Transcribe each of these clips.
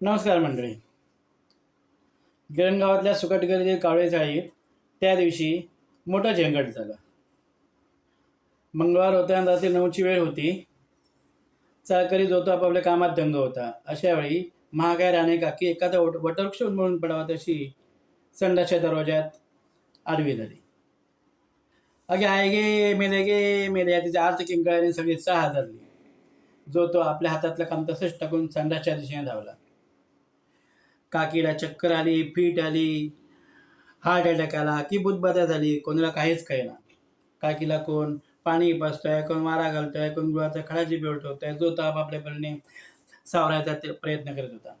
नमस्कार मंडळी. गिरणगावातल्या सुकटगरी कावळे चाळीत त्या दिवशी मोठं झेंगट झालं. मंगळवार होता रात्री नऊची वेळ होती. चाळकरी जो तो आपापल्या कामात दंग होता. अशा वेळी महागाय राणे काकी एखादा वट वटवृक्ष म्हणून पडावा तशी संडाच्या दरवाज्यात आडवी झाली अगे आहे गे मेले गे मेले या तिच्या आर्थ किंकाळ्याने सगळी सहा धरली. जो तो आपल्या हातातलं काम तसंच टाकून संडाच्या दिशेने धावला. काकीला चक्कर आली फीट आली हार्ट अटॅक आला की बुधबाधा झाली कोणाला काहीच कळेना. काकीला कोण पाणी बसतोय कोण वारा घालतोय कोण गुळाचा खडाची बेवटवतोय जो ताप आपल्याकडे सावरायचा प्रयत्न करत होता.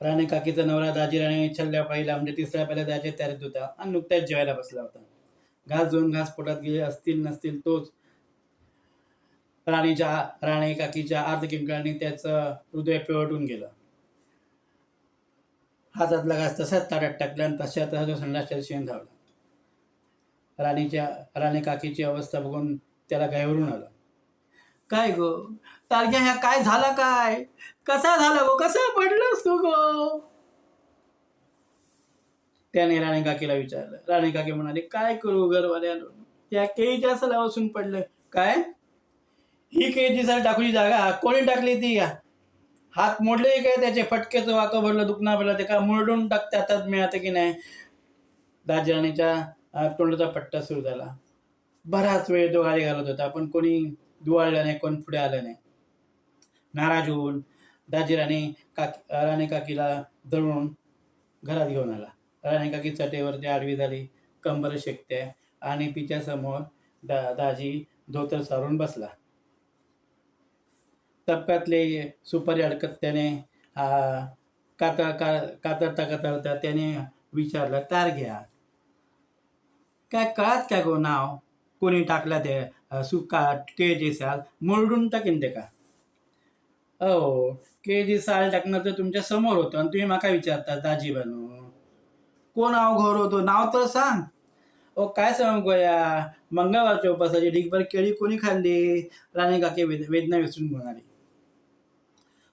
राणे काकीचा नवरा दाजी राणे छल्ल्या पहिला म्हणजे तिसऱ्या पहिल्या दाजी तयारीत होता आणि नुकत्याच जेवायला बसला होता. घास दोन घास पोटात गेले असतील नसतील तोच राणीच्या राणे काकीच्या आर्धकिंकाळाने त्याचं हृदय पिवटून गेलं. हातातला घास तसाच ताटात टाकला आणि तशा तसा तो संडासच्या दिशेने धावला. राणीच्या राणी काकीची अवस्था बघून त्याला गायवरून आलं. काय गो? तारख्या ह्या काय झाला काय? कसा झाला गो? कसा पडलास तू गो? त्याने राणी काकीला विचारलं. राणी काकी म्हणाले काय करू घरवाल्यानं? या केळीच्या सलावासून पडलं. काय? ही केळीची साल टाकूची जागा. कोणी टाकली ती हात मोडले काय त्याचे? फटकेचं वाकं भरलं दुखणं भरलं ते का मुरडून टाकते हातात मिळतं की नाही? दाजीराणीच्या तोंडाचा पट्टा सुरू झाला. बराच वेळ तो गाडी घालत होता पण कोणी दुवाळलं नाही कोण पुढे आलं नाही. नाराज होऊन दाजीराणी काकी राणे काकीला धरून घरात घेऊन आला. राणे काकी चटेवरती आडवी झाली कंबर शेकते आणि तिच्यासमोर दा दाजी धोतर सारून बसला. टप्प्यातले सुपारी अडकत त्याने कातर का कातरता कातरता त्याने विचारलं तार घ्या. काय कळात काय गो नाव? कोणी टाकला ते सुका के जी साल? मुरडून टाकीन ते का? अहो के जी साल टाकणं तर तुमच्यासमोर होतं आणि तुम्ही माका विचारता दाजी बनू. कोण नाव घोर होतो? नाव तर सांग. ओ काय सांगू गोया मंगळवारच्या उपासाची ढिगभर केळी कोणी खाल्ली? राणी काके वेद वेदना विसरून म्हणाली.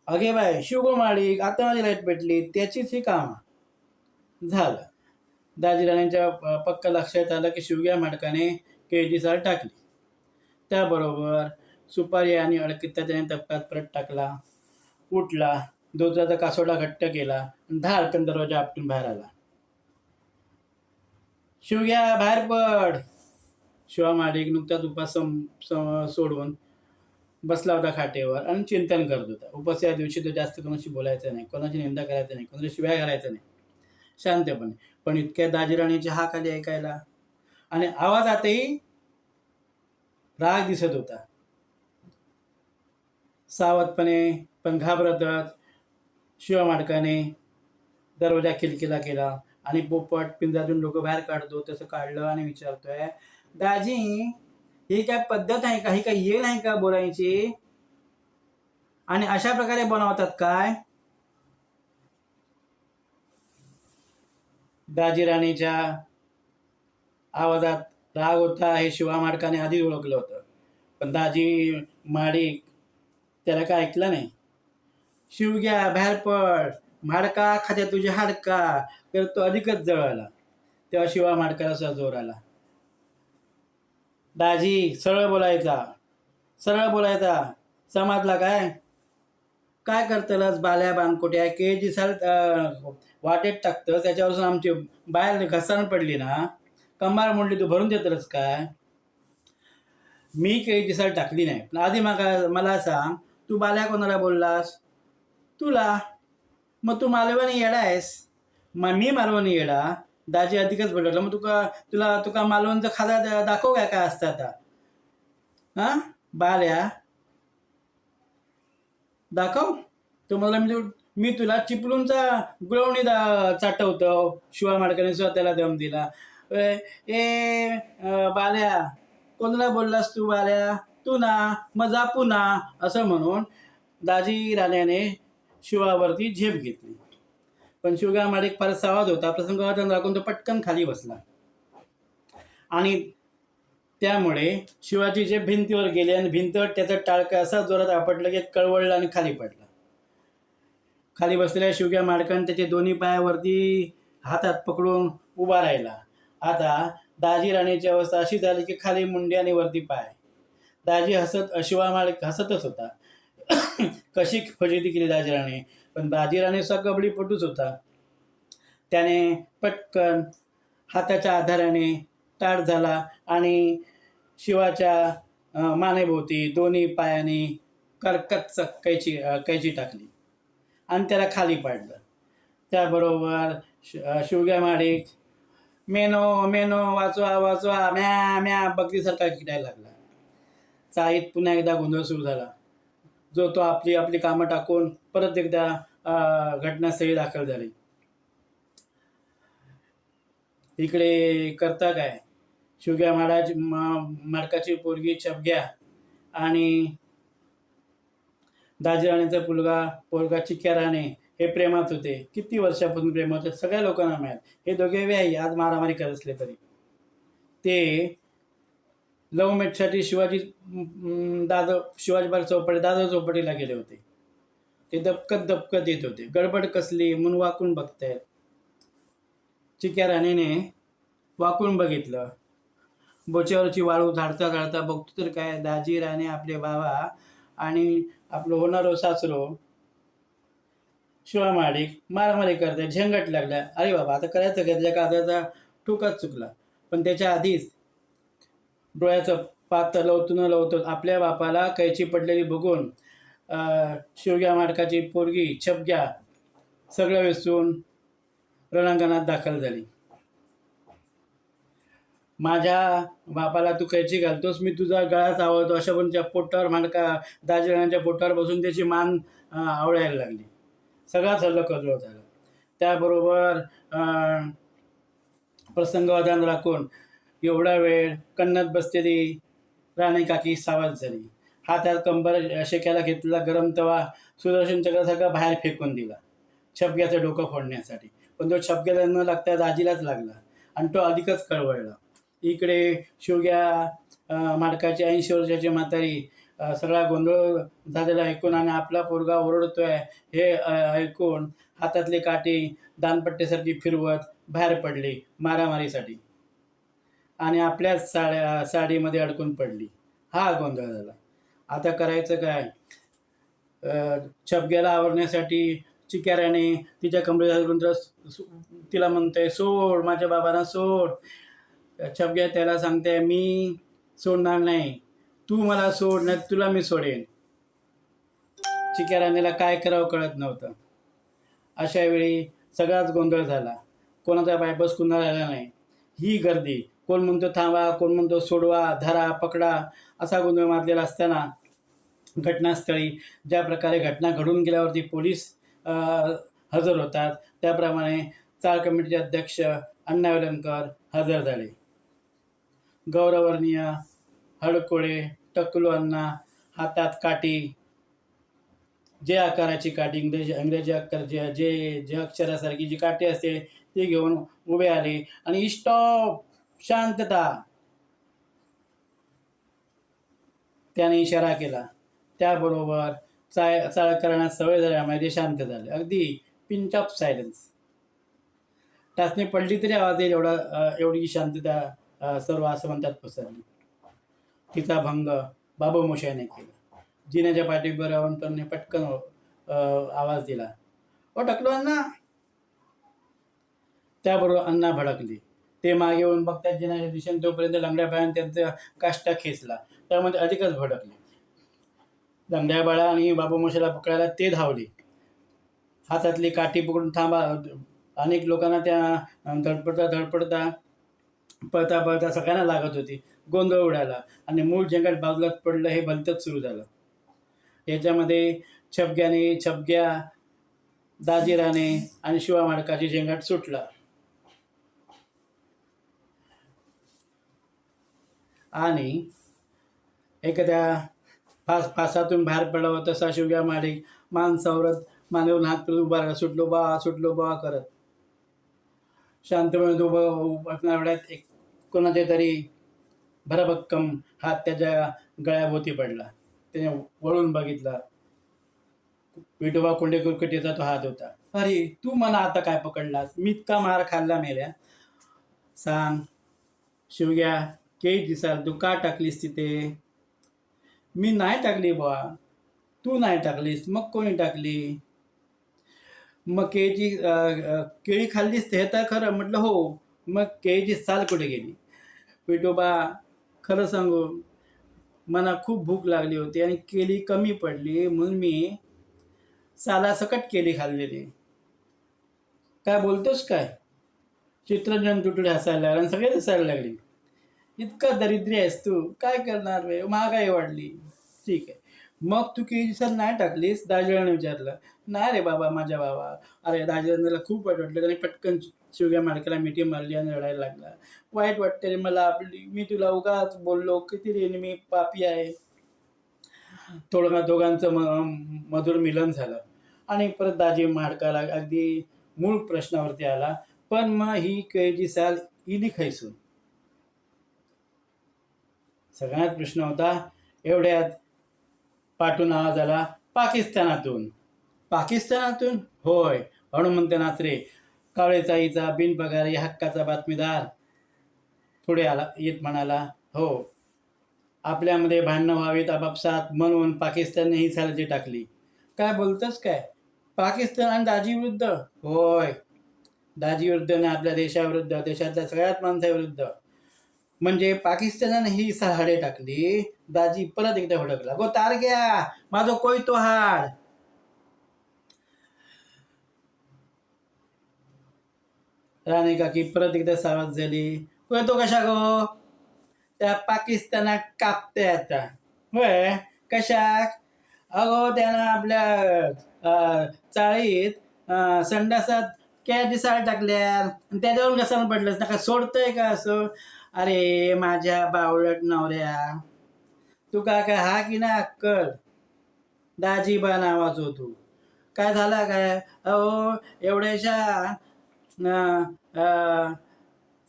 अगे बाय शिवगो माळी आता माझी लाइट पेटली त्याचीच ही काम. झालं. दाजी राणेंच्या पक्क लक्षात आलं की शिवग्या माडकाने केळीची साल टाकली. त्याबरोबर सुपारी आणि अडकित्ता त्याने तपकात परत टाकला. उठला दोजाचा कासोडा घट्ट केला आणि धाडकन दरवाजा आपटून बाहेर आला. शिवग्या बाहेर पड. शिवा माडिक नुकताच उपास सोडवून सम- सोडून बसला होता खाटेवर आणि चिंतन करत होता. उपास या दिवशी तो जास्त कोणाशी बोलायचं नाही कोणाची निंदा करायचं नाही कोणाची शिवाय घालायचं नाही. शांतपणे. पण इतक्या दाजीराणीच्या हा खाली ऐकायला आणि आवाजातही राग दिसत होता. सावधपणे पण घाबरतच शिवा माडकाने दरवाजा खिलखिला केला आणि पोपट पिंजऱ्यातून लोक बाहेर काढतो तसं काढलं आणि विचारतोय दाजी ही काय पद्धत आहे का? ही काय येईल आहे का बोलायची? आणि अशा प्रकारे बनवतात काय? दाजी राणीच्या आवाजात राग होता हे शिवा माडकाने आधी ओळखलं होतं. पण दाजी माडिक त्याला काय ऐकलं नाही. शिवग्या बाहेर पड माडका खात्या तुझ्या हाडका तर तो अधिकच जवळ तेव्हा शिवा माडकाला असा जोर आला. दाजी सरळ बोलायचा. सरळ बोलायचा. समाजला काय? काय करतलस बाल्या बांधकोट्या के जी साल वाटेत टाकतं त्याच्यापासून आमची बाहेर घसरण पडली ना? कंबार म्हणली तू भरून देतलस काय? मी केळीची साल टाकली नाही. पण आधी मागा मला सांग तू बाल्या कोणाला बोललास? तुला. मग तू मालवणी येडा आहेस मग मी मालवणी येडा. दाजी अधिकच बदललं मग तुका तुला तुका मालवणचा खाजा दाखव काय काय असतं आता? हा? बाल्या दाखव. तो मला मी मी तुला चिपळूणचा गुळवणी दा चाटवतो. शिवा माडकाने स्वतःला दम दिला. ए बाल्या कोणाला बोललास तू बाल्या तू ना मग जा पुन्हा असं म्हणून दाजी राण्याने शिवावरती झेप घेतली. पण शिवगा एक फार आवाज होता. प्रसंग राखून तो पटकन खाली बसला. आणि त्यामुळे शिवाजी जे भिंतीवर गेले आणि भिंत त्याचा टाळक असा जोरात आपटलं की कळवळला आणि खाली पडला. खाली बसलेल्या शिवग्या माडकान त्याचे दोन्ही पायावरती हातात पकडून उभा राहिला. आता दाजी राणीची अवस्था अशी झाली की खाली मुंडे आणि वरती पाय. दाजी हसत शिवा माळक हसतच होता. कशी फजिती केली दाजी राणे? पण दाजी राणे होता. त्याने पटकन हाताच्या आधाराने ताट झाला आणि शिवाच्या मानेभोवती दोन्ही पायाने करकच कैची कैची टाकली आणि त्याला खाली पाडलं. त्याबरोबर शि शिवग्या माडिक मेनो मेनो वाचवा वाचवा म्या म्या बकरीसारखा किडायला लागला. चाळीत पुन्हा एकदा गोंधळ सुरू झाला. जो तो आपली आपली कामं टाकून परत एकदा घटनास्थळी दाखल झाली. इकडे करता काय? शिवग्या महाराज माडकाची पोरगी छपग्या आणि दाजीराणीचा पुलगा पोरगा चिक्या राणे हे प्रेमात होते. किती वर्षापासून प्रेमात होते? सगळ्या लोकांना माहीत. हे दोघे व्याही आज मारामारी करत असले तरी. ते लव्ह मेटसाठी शिवाजी अं, दादा शिवाजी चौपाटी दादा चौपाटीला गेले होते. ते दबकत दबकत येत होते. गडबड कसली? म्हणून वाकून बघतायत. चिक्या राणीने वाकून बघितलं. बोच्यावरची वाळू झाडता झाडता बघतो तर काय? दाजी राणे आपले बाबा आणि आपलं होणारो सासरो. शिवा माडिक मारामारी करते झेंगट लागला अरे बाबा आता करायचं काय त्याच्या काजाचा ठोकाच चुकला. पण त्याच्या आधीच डोळ्याचं पात लवतो न लवतो आपल्या बापाला कैची पडलेली बघून शिवग्या माडकाची पोरगी छपग्या सगळं विसरून रणांगणात दाखल झाली. माझ्या बापाला तू कैची घालतोस? मी तुझा गळा चावतो. अशा पण त्या पोटावर मांडका दाजीराणाच्या पोटावर बसून त्याची मान आवडायला लागली. सगळा हल्ला कजळ झाला. त्याबरोबर अं, राखून एवढा वेळ कन्नत बसलेली राणी काकी सावध झाली. हातात कंबर शेक्याला घेतला गरम तवा सुदर्शन चक्रासारखा बाहेर फेकून दिला. छपग्याचं डोकं फोडण्यासाठी. पण तो छपक्याला न लागता दाजीलाच लागला. आणि तो अधिकच कळवळला. इकडे शिवग्या माडकाची ऐंशी वर्षाची म्हातारी सगळा गोंधळ झालेला ऐकून आणि आपला पोरगा ओरडतोय हे ऐकून हातातली काठी दानपट्टीसारखी फिरवत बाहेर पडली मारामारीसाठी. आणि आपल्याच साड्या साडीमध्ये अडकून पडली. हा गोंधळ झाला. आता करायचं काय? छपग्याला आवरण्यासाठी चिकाऱ्याने तिच्या कमरेला तिला म्हणते सोड माझ्या बाबांना सोड. छपग्या त्याला सांगते मी सोडणार नाही. तू मला सोड नाही तुला मी सोडेन. चिकाऱ्यानेला काय करावं कळत नव्हतं. अशा वेळी सगळाच गोंधळ झाला. कोणाचा बायपास कुणा राहिला नाही. ही गर्दी कोण म्हणतो थांबा कोण म्हणतो सोडवा धरा पकडा असा गोंधळ मारलेला असताना घटनास्थळी. ज्या प्रकारे घटना घडून गेल्यावरती पोलीस हजर होतात. त्याप्रमाणे चाळ कमिटीचे अध्यक्ष अण्णा वेलणकर हजर झाले. गौरवर्णीय हडकोळे टकलू अण्णा हातात काठी जे आकाराची काठी इंग्रजी इंग्रजी अक्षर जे जे जे अक्षरासारखी जी काठी असते ती घेऊन उभे आले आणि स्टॉप! शांतता! त्याने इशारा केला. त्याबरोबर चाळ चाळ करण्यास सवय झाल्यामुळे ते शांत झाले. अगदी पिंच ऑफ सायलन्स टाचणी पडली तरी आवाज येईल एवढा एवढी शांतता सर्व आसमंतात पसरली. तिचा भंग बाबू मोशाने केला. जिन्याच्या पाठीवर राहून पटकन आवाज दिला. ओ टकलो अण्णा! त्याबरोबर अण्णा भडकली. ते मागे येऊन बघतात जिन्याच्या दिशेने तोपर्यंत लंगड्या पायाने त्यांचा काष्टा खेचला. त्यामध्ये अधिकच भडकले. दंड्याबाळा आणि बाबू मोशाला पकडायला ते धावले. हातातली काठी पकडून थांबा. अनेक लोकांना त्या धडपडता धडपडता पळता पळता सगळ्यांना लागत होती. गोंधळ उडाला आणि मूळ जंगल बाजूलाच पडलं हे भलतंच सुरू झालं. याच्यामध्ये छपग्याने छपग्या दाजीराने आणि शिवा माडकाची झेंगाट सुटला. आणि एखाद्या फास फासातून बाहेर पडला तसा शिवग्या माडिक मान सावरत मानेवरून हात फिरवून उभा राहिला सुटलो बा सुटलो बा करत. शांतपणे उभं असणाऱ्या वेळात एक कोणाच्या तरी भरभक्कम हात त्याच्या गळ्याभोवती पडला. त्याने वळून बघितला. विठोबा कोंडे कुरकटीचा तो हात होता. अरे तू मला आता काय पकडलास? मी इतका मार खाल्ला मेल्या. सांग शिवग्या केही दिसाल तू का टाकलीस तिथे? मी नाही टाकली बा तू नाही टाकलीस मग कोणी टाकली? मग केळीची केळी खाल्लीस ते तर खरं म्हटलं हो मग केळीची साल कुठे गेली? विठोबा खरं सांगू मला खूप भूक लागली होती आणि केळी कमी पडली म्हणून मी सालासकट केळी खाल्लेली. काय बोलतोस काय? चित्रजन तुटले हसायला लागले आणि सगळेच हसायला लागले. इतका दरिद्री आहेस तू. काय करणार रे? महागाई वाढली. ठीक आहे. मग तू केळी सर नाही टाकलीस? दाजीराने विचारलं. नाही रे बाबा माझ्या बाबा अरे दाजीरांना खूप वाईट वाटलं. त्याने पटकन शिवग्या माडकाला मिठी मारली आणि रडायला लागला. वाईट वाटते रे मला. आपली मी तुला उगाच बोललो. किती रे मी पापी आहे. थोडं दोघांचं म मधुर मिलन झालं. आणि परत दाजी माडकाला अगदी मूळ प्रश्नावरती आला. पण मग ही कैजी साल इली खायसून. सगळ्यात प्रश्न होता एवढ्यात पाठून आवाज आला पाकिस्तानातून. पाकिस्तानातून? होय. हनुमंत नाचरे कावळेचाईचा बिनपगारी हक्काचा बातमीदार. पुढे आला येत म्हणाला हो. आपल्यामध्ये भांडणं व्हावीत आपापसात म्हणून पाकिस्तानने ही सालजी टाकली. काय बोलतोस काय? पाकिस्तान आणि दाजीविरुद्ध होय. दाजीविरुद्ध आणि आपल्या देशाविरुद्ध देशातल्या सगळ्यात माणसाविरुद्ध. म्हणजे पाकिस्तानाने ही सहाडे टाकली. दाजी परत एकदा भडकला गो तार घ्या. माझो कोय तो हाड. राणी काकी परत एकदा सावध झाली. कोय तो कशा गो? त्या पाकिस्तानाक कापते आता. होय? कशाक अगो त्यानं आपल्या चाळीत संडासात क्या दिसाळ टाकल्या. आणि त्याच्यावरून कसा पडलंस. नका सोडतंय का असं? अरे माझ्या बावळट नवऱ्या. तू का काय हा की ना अक्कल? दाजीबा नावाचो तू. काय झाला काय? अहो एवढ्याशा अं,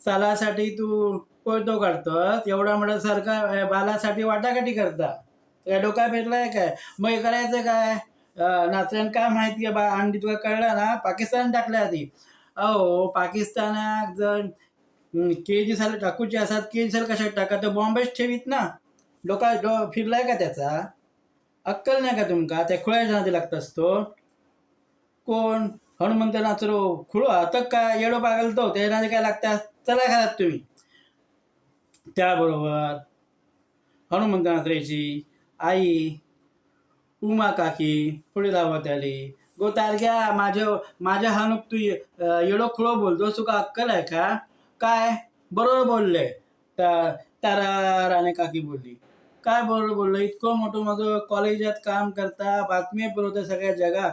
सालासाठी तू कोयतो काढतोस? एवढा मोठा सरकार बालासाठी वाटाघाटी करता. काय डोका फिरलाय काय? मग हे करायचं काय? नाचण नाचऱ्यान काय माहिती आहे बा? आणि तुला कळलं ना? पाकिस्तान टाकल्या आधी. अहो पाकिस्तानाक जर के जी साल टाकूचे असतात के जी साल कशात टाका? तर बॉम्बेच ठेवीत ना. डोका डो फिरलाय का त्याचा? अक्कल नाही का तुमका? त्या खुळ्याच्या जनाती लागत असतो. कोण? हनुमंत नाचरो खुळो. आता काय येडो पागल तो. नादी काय लागतात चला घरात तुम्ही. त्याबरोबर हनुमंतनात्रेची आई उमा काकी पुढे लावत आली. गो तारग्या माझ्या माझ्या हनुक तू ये- येडो खुळो बोलतो तुका अक्कल आहे का? काय? बरोबर बोलले. त्या राणे काकी बोलली. काय बरोबर बोललं? इतकं मोठं माझं कॉलेजात काम करता बातमी पुरवता सगळ्या जगात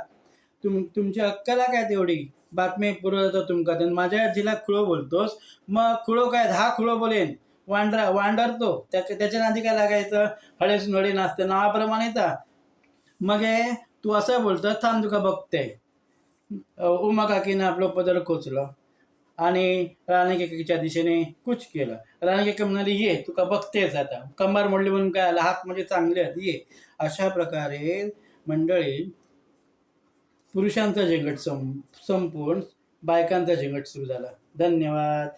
तुम तुमची अक्कला काय तेवढी? बातमी पुरवतो तुमका. तर माझ्या जिला खुळो बोलतोस? मग खुळो काय? दहा खुळो बोलेन. वांडरा वांडरतो. त्याच्या त्याच्या नादी काय लागायचं? हळेस नळे नाचते. नावाप्रमाणेचा मग हे तू असं बोलतो थांब तुका बघते. उमा काकीनं आपलं पदर खोचलं. आणि राणी केकेच्या दिशेने कुछ केलं. राणी केकी म्हणाली ये तुका बघतेच आता. कंबार मोडली म्हणून काय आला? हात म्हणजे चांगले आहेत. ये. अशा प्रकारे मंडळी पुरुषांचा झेंगट सं संपून बायकांचा झेंगट सुरू झाला. धन्यवाद.